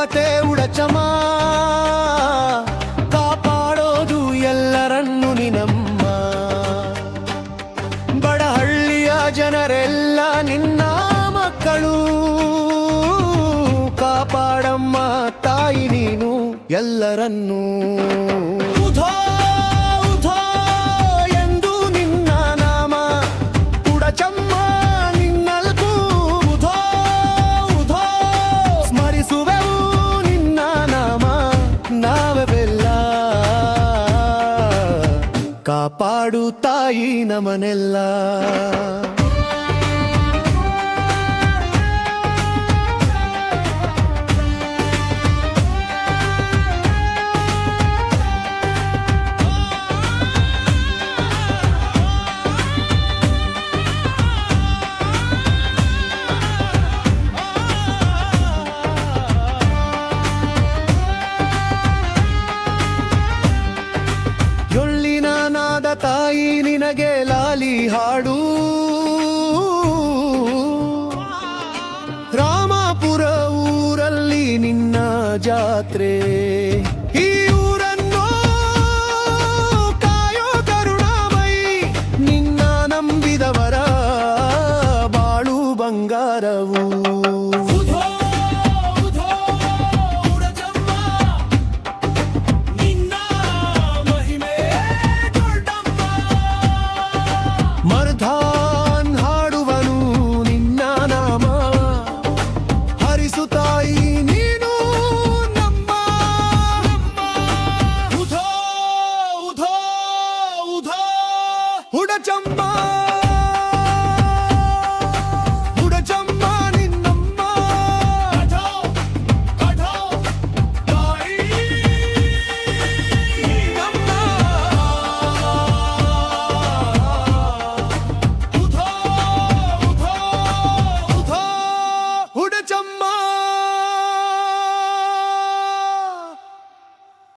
ದೇವತೆ ಉಡಚಮ. ಕಾಪಾಡೋದು ಎಲ್ಲರನ್ನು ನಿನಮ್ಮ. ಬಡಹಳ್ಳಿಯ ಜನರೆಲ್ಲ ನಿನ್ನ ಮಕ್ಕಳು. ಕಾಪಾಡಮ್ಮ ತಾಯಿ ನೀನು ಎಲ್ಲರನ್ನೂ. ಕಾಪಾಡು ತಾಯಿ ನಮನೆಲ್ಲ. ತಾಯಿ ನಿನಗೆ ಲಾಲಿ ಹಾಡು. ರಾಮಾಪುರ ಊರಲ್ಲಿ ನಿನ್ನ ಜಾತ್ರೆ. ತಾಯಿ ನೀನು ನಮ್ಮ ಉಧೋ ಉಧೋ ಉಧೋ ಹುಡಚಮ್ಮ ചമ്മ